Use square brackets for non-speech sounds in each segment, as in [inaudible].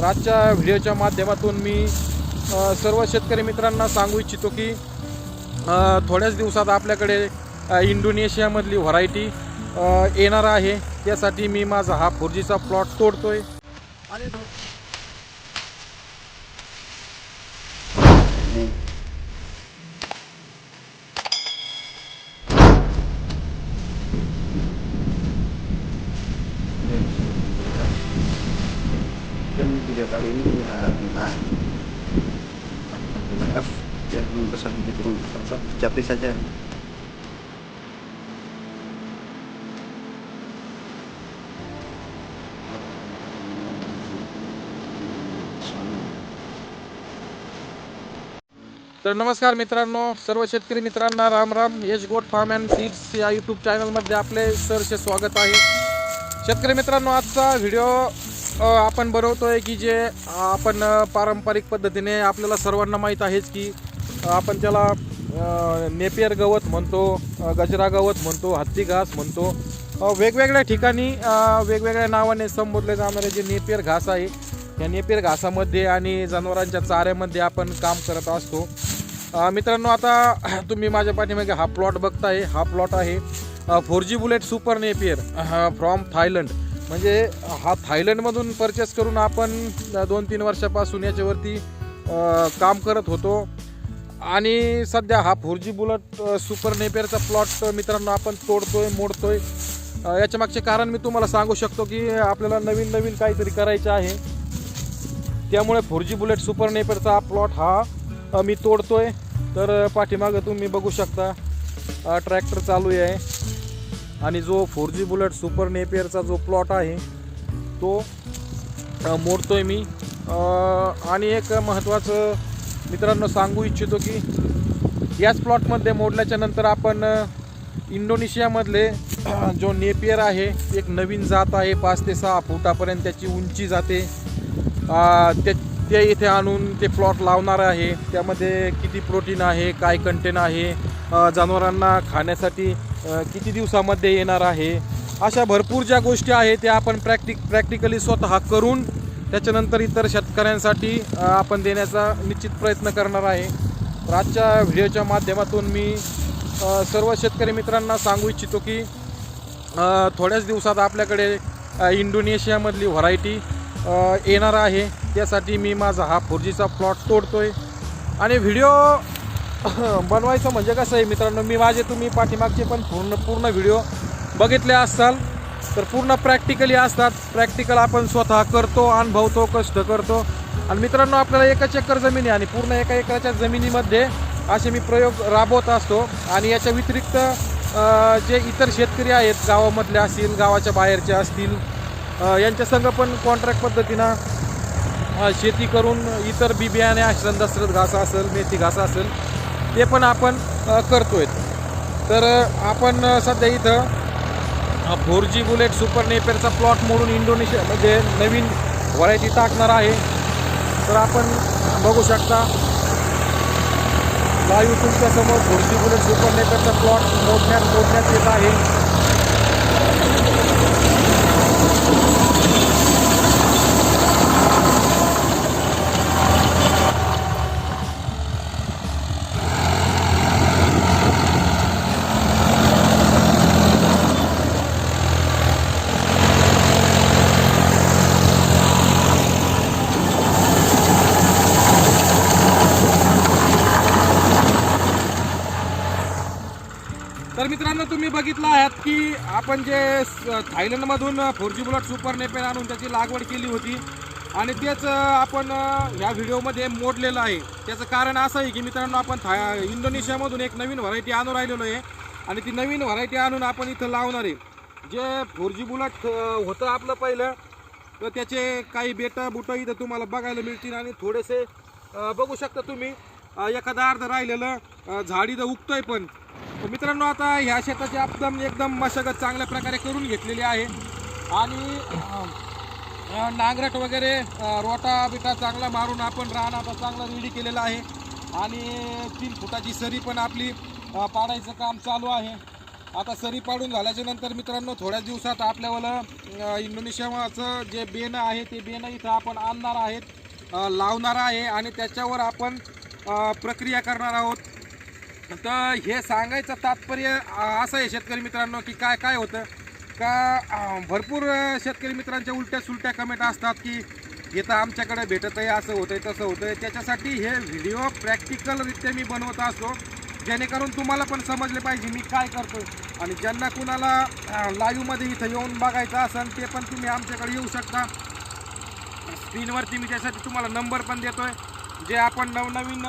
तर आजच्या व्हिडिओच्या माध्यमातून मी सर्व शेतकरी मित्रांना सांगू इच्छितो की थोड्याच दिवसात आपल्याकडे इंडोनेशियामधली व्हरायटी येणार आहे. त्यासाठी मी माझा हा फोर जीचा प्लॉट तोडतोय. आणि kali ini ya nah F yang besar gitu capri saja. तर नमस्कार मित्रांनो सर्व शेतकरी मित्रांना Ram Ram. Yash goat farm and seeds या यूट्यूब चॅनलमध्ये आपले सरचे स्वागत आहे. शेतकरी मित्रांनो आजचा व्हिडिओ आपण बनवतोय की जे आपण पारंपरिक पद्धतीने आपल्याला सर्वांना माहीत आहेच की आपण त्याला नेपियर गवत म्हणतो गजरा गवत म्हणतो हत्ती घास म्हणतो. वेगवेगळ्या ठिकाणी वेगवेगळ्या नावाने संबोधले जाणारे जे नेपियर घास आहे या नेपियर घासामध्ये आणि जनावरांच्या चाऱ्यामध्ये आपण काम करत असतो. मित्रांनो आता तुम्ही माझ्या पाठीमागे हा प्लॉट बघताय. हा प्लॉट आहे four G bullet super napier from Thailand. म्हणजे हा थायलंडमधून परचेस करून आपण दोन तीन वर्षापासून याच्यावरती काम करत होतो. आणि सध्या हा फोर जी बुलेट सुपर नेपेरचा प्लॉट मित्रांनो आपण तोडतोय मोडतोय. अ, याच्या मागचे कारण मी तुम्हाला सांगू शकतो की आपल्याला नवीन नवीन काहीतरी करायचं आहे. त्यामुळे फोर जी बुलेट सुपर नेपेरचा प्लॉट हा मी तोडतोय. तर पाठीमागं तुम्ही बघू शकता ट्रॅक्टर चालू आहे. आणि जो फोर जी बुलेट सुपर नेपियरचा जो प्लॉट आहे तो मोडतो आहे मी. आणि एक महत्त्वाचं मित्रांनो सांगू इच्छितो की याच प्लॉटमध्ये मोडल्याच्या नंतर आपण इंडोनेशियामधले जो नेपियर आहे एक नवीन जात आहे पाच ते सहा फुटापर्यंत त्याची उंची जाते. ते ते इथे आणून ते प्लॉट लावणार आहे. त्यामध्ये किती प्रोटीन आहे काय कंटेन आहे जनावरांना खाण्यासाठी किती दिवसामध्ये येणार आहे? अशा भरपूर ज्या गोष्टी आहेत त्या आपण प्रॅक्टिक प्रॅक्टिकली स्वतः करून त्याच्यानंतर इतर शेतकऱ्यांसाठी आपण देण्याचा निश्चित प्रयत्न करणार आहे. तर आजच्या व्हिडिओच्या माध्यमातून मी सर्व शेतकरी मित्रांना सांगू इच्छितो की थोड्याच दिवसात आपल्याकडे इंडोनेशियामधली व्हरायटी येणार आहे. त्यासाठी मी माझा हा फोर जीचा प्लॉट आहे आणि व्हिडिओ [laughs] बनवायचं म्हणजे कसं आहे मित्रांनो मी माझे तुम्ही पाठीमागचे पण पूर्ण पूर्ण व्हिडिओ बघितले असाल तर पूर्ण प्रॅक्टिकली असतात. प्रॅक्टिकल आपण स्वतः करतो अनुभवतो कष्ट करतो. आणि मित्रांनो आपल्याला एकच एकर जमिनी आणि पूर्ण एका एकराच्या जमिनीमध्ये असे मी प्रयोग राबवत असतो. आणि याच्या व्यतिरिक्त जे इतर शेतकरी आहेत गावामधले असतील गावाच्या बाहेरचे असतील यांच्या संघ पण कॉन्ट्रॅक्ट पद्धतीनं शेती करून इतर बी बियाणे असेल दसरत घास असेल मेथी घास असेल ते पण आपण करतोय. तर आपण सध्या इथं फोर जी बुलेट सुपर नेपेरचा प्लॉट मोडून इंडोनेशियामध्ये म्हणजे नवीन व्हरायटी टाकणार आहे. तर आपण बघू शकता लाईव्ह तुमच्यासमोर फोर जी बुलेट सुपर नेपेरचा प्लॉट मोडण्यात मोडण्यात येत आहे. तर मित्रांनो तुम्ही बघितलं आहात की आपण जे थायलंडमधून four G bullet super napier आणून त्याची लागवड केली होती. आणि तेच आपण ह्या व्हिडिओमध्ये मोडलेलं आहे. त्याचं कारण असं आहे की मित्रांनो आपण था इंडोनेशियामधून एक नवीन व्हरायटी आणून राहिलेलो आहे. आणि ती नवीन व्हरायटी आणून आपण इथं लावणार आहे. जे फोर जी बुलट होतं आपलं पहिलं तर त्याचे काही बेटा बुटं इथं तुम्हाला बघायला मिळतील. आणि थोडेसे बघू शकता तुम्ही एखादा अर्ध राहिलेलं झाड इथं उगतंय पण. तर मित्रांनो आता ह्या शेताची एकदम एकदम मशागत चांगल्या प्रकारे करून घेतलेली आहे. आणि नांगरट वगैरे रोटा बिटा चांगला मारून आपण रान आता चांगला रेडी केलेला आहे. आणि तीन फुटाची सरी पण आपली पाडायचं काम चालू आहे. आता सरी पाडून झाल्याच्यानंतर मित्रांनो थोड्या दिवसात आपल्याला इंडोनेशियाचं जे बेन आहे ते बेन इथं आपण आणणार आहेत लावणार आहे. आणि त्याच्यावर आपण प्रक्रिया करणार आहोत. तर हे सांगायचं तात्पर्य असं आहे शेतकरी मित्रांनो की काय काय होतं? का भरपूर शेतकरी मित्रांच्या उलट्या सुलट्या कमेंट असतात की हे तर आमच्याकडे भेटत आहे असं होतंय तसं होतंय. त्याच्यासाठी हे व्हिडिओ प्रॅक्टिकलरित्या मी बनवत असतो जेणेकरून तुम्हाला पण समजले पाहिजे मी काय करतो आणि ज्यांना कुणाला लाईव्हमध्ये इथं येऊन बघायचं असेल ते पण तुम्ही आमच्याकडे येऊ शकता. स्क्रीनवरती मी त्यासाठी तुम्हाला नंबर पण देतो आहे जे आपण नवनवीन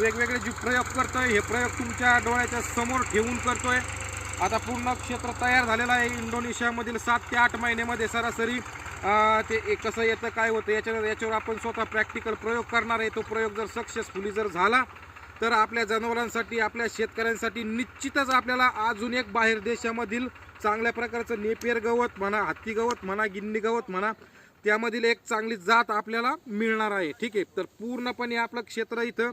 वेगवेगळे जे प्रयोग करतोय हे प्रयोग तुमच्या डोळ्याच्या समोर ठेवून करतोय. आता पूर्ण क्षेत्र तयार झालेलं आहे. इंडोनेशियामधील सात ते आठ महिन्यामध्ये सरासरी ते एक कसं येतं काय होतं याच्यावर याच्यावर आपण स्वतः प्रॅक्टिकल प्रयोग करणार आहे. तो प्रयोग जर सक्सेसफुली जर झाला तर आपल्या जनावरांसाठी आपल्या शेतकऱ्यांसाठी निश्चितच आपल्याला अजून एक बाहेर देशामधील चांगल्या प्रकारचं नेपियर गवत म्हणा हत्ती गवत म्हणा गिन्नी गवत म्हणा त्यामधील एक चांगली जात आपल्याला मिळणार आहे. ठीक आहे? तर पूर्णपणे आपलं क्षेत्र इथं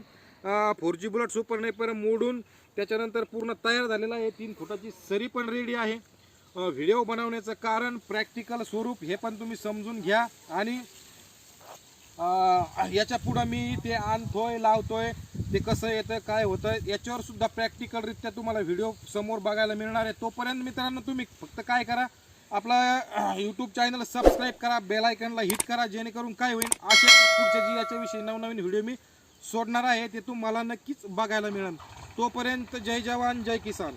four G bullet super napier मोडून त्याच्यानंतर पूर्ण तयार झालेलं आहे. तीन फुटाची सरी पण रेडी आहे. व्हिडिओ बनवण्याचं कारण प्रॅक्टिकल स्वरूप हे पण तुम्ही समजून घ्या आणि याच्या पुढं मी ते आणतोय लावतोय ते कसं येतं काय होतं याच्यावर सुद्धा प्रॅक्टिकलरित्या तुम्हाला व्हिडिओ समोर बघायला मिळणार आहे. तोपर्यंत मित्रांनो तुम्ही फक्त काय करा आपला यूट्यूब चॅनल सबस्क्राईब करा बेल आयकनला हिट करा जेणेकरून काय होईल असे पुढच्या जी याच्याविषयी नवनवीन व्हिडिओ मी सोडणार आहे ते तुम्हाला नक्कीच बघायला मिळेल. तोपर्यंत जय जवान जय किसान.